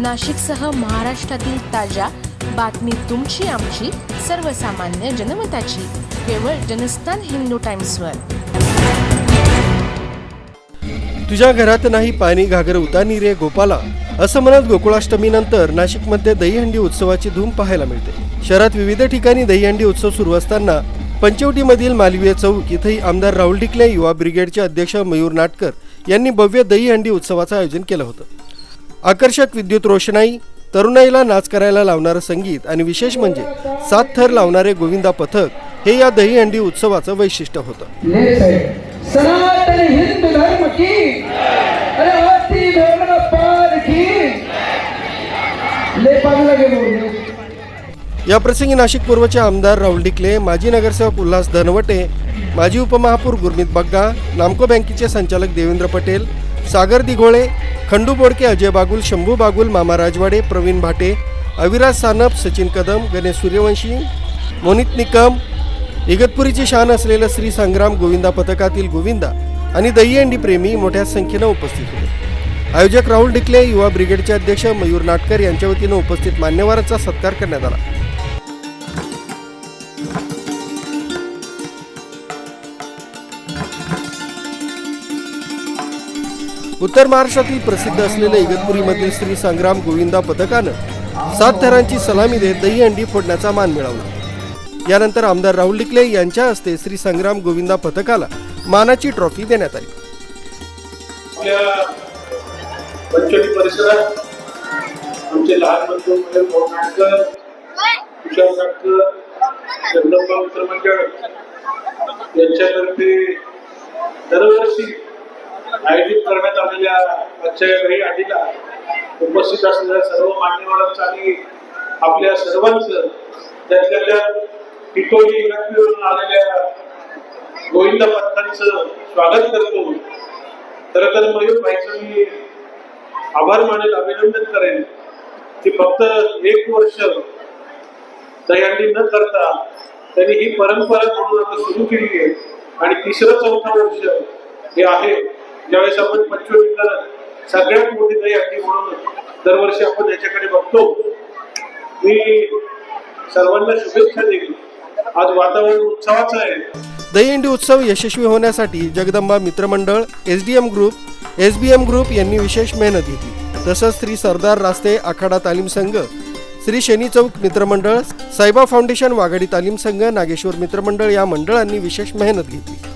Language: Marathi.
नाशिकसह महाराष्ट्रातील ताज्या बातमी तुमची आमची सर्वसामान्य जनमताची. केवळ जनस्थान हिंदू टाइम्सवर. तुझ्या घरात नाही पाणी घागर उतानी रे गोपाला. असं म्हणत गोकुळाष्टमीनंतर नाशिकमध्ये दहीहंडी उत्सवाची धूम पाहायला मिळते. शहरात विविध ठिकाणी दहीहंडी उत्सव सुरू असताना पंचवटीमधील मालवीय चौक इथंही आमदार राहुल डिकले युवा ब्रिगेडचे अध्यक्ष मयूर नाटकर यांनी भव्य दहीहंडी उत्सवाचं आयोजन केलं होतं. आकर्षक विद्युत रोषणाई तरुणाईला नाच करायला लावणारं संगीत आणि विशेष म्हणजे सात थर लावणारे गोविंदा पथक हे या दहीहंडी उत्सवाचं वैशिष्ट्य होतं. या प्रसंगी नाशिक पूर्वचे आमदार राहुल डिकले माजी नगरसेवक उल्हास धनवटे माजी उपमहापौर गुरमीत बग्गा नामको बँकेचे संचालक देवेंद्र पटेल सागर दिघोळे खंडू बोडके अजय बागुल शंभू बागुल मामा राजवाडे प्रवीण भाटे अविराज सानप सचिन कदम गणेश सूर्यवंशी मोनित निकम इगतपुरीची शान असलेलं श्री संग्राम गोविंदा पथकातील गोविंदा आणि दहीहंडी प्रेमी मोठ्या संख्येनं उपस्थित होते. आयोजक राहुल डिकले युवा ब्रिगेडचे अध्यक्ष मयूर नाटकर यांच्या वतीनं उपस्थित मान्यवरांचा सत्कार करण्यात आला. उत्तर महाराष्ट्रातील प्रसिद्ध असलेल्या इगतपुरीमधील श्री संग्राम गोविंदा पथकानं सात थरांची सलामी देत दहीहंडी फोडण्याचा मान मिळवला. यानंतर आमदार राहुल डिकले यांच्या हस्ते श्री संग्राम गोविंदा पथकाला मानाची ट्रॉफी देण्यात आली. परिसरात आमचे लहान बंधू नाटकर तुषार नाटकर जगदंबा मित्रमंडळ यांच्यातर्फे दरवर्षी आयोजित करण्यात आलेल्या आजच्या वेळी आधीला उपस्थित असलेल्या सर्व मान्यवरांचं आणि आपल्या सर्वांचं त्यातल्या त्या टिटोली आलेल्या गोविंद पथकांचं स्वागत करतो. खरं तर मयूर भाईचं मी आभार मानेल अभिनंदन करेन. की फक्त एक वर्ष दयांडी न करता त्यांनी ही परंपरा म्हणून आता सुरू केली आहे. आणि तिसरं चौथा वर्ष हे आहे. ज्यावेळेस आपण पंचवीस सगळ्यात मोठी दहीहंडी म्हणून दरवर्षी आपण याच्याकडे बघतो. मी सर्वांना शुभेच्छा देईल आज वातावरण उत्सवाचं आहे. दहीहंडी उत्सव यशस्वी होण्यासाठी Jagdamba Mitramandal S D M group S B M group यांनी विशेष मेहनत घेतली. तसंच श्री सरदार रास्ते आखाडा तालीम संघ श्री शनी चौक मित्रमंडळ साईबा फाउंडेशन वाघाडी तालीम संघ नागेश्वर मित्रमंडळ या मंडळांनी विशेष मेहनत घेतली.